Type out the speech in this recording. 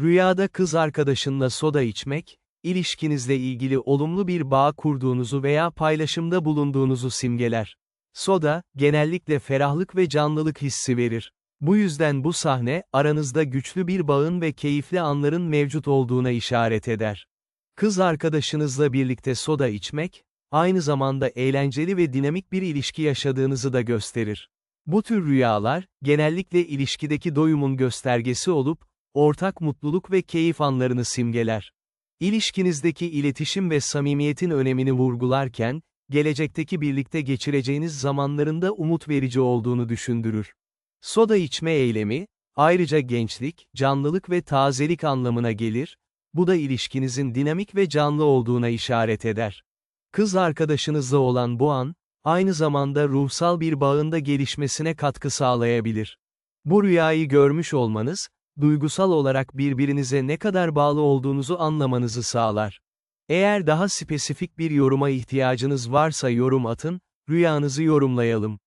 Rüyada kız arkadaşınla soda içmek, ilişkinizle ilgili olumlu bir bağ kurduğunuzu veya paylaşımda bulunduğunuzu simgeler. Soda, genellikle ferahlık ve canlılık hissi verir. Bu yüzden bu sahne, aranızda güçlü bir bağın ve keyifli anların mevcut olduğuna işaret eder. Kız arkadaşınızla birlikte soda içmek, aynı zamanda eğlenceli ve dinamik bir ilişki yaşadığınızı da gösterir. Bu tür rüyalar, genellikle ilişkideki doyumun göstergesi olup, ortak mutluluk ve keyif anlarını simgeler. İlişkinizdeki iletişim ve samimiyetin önemini vurgularken, gelecekteki birlikte geçireceğiniz zamanlarında umut verici olduğunu düşündürür. Soda içme eylemi, ayrıca gençlik, canlılık ve tazelik anlamına gelir, bu da ilişkinizin dinamik ve canlı olduğuna işaret eder. Kız arkadaşınızla olan bu an, aynı zamanda ruhsal bir bağında gelişmesine katkı sağlayabilir. Bu rüyayı görmüş olmanız, duygusal olarak birbirinize ne kadar bağlı olduğunuzu anlamanızı sağlar. Eğer daha spesifik bir yoruma ihtiyacınız varsa yorum atın, rüyanızı yorumlayalım.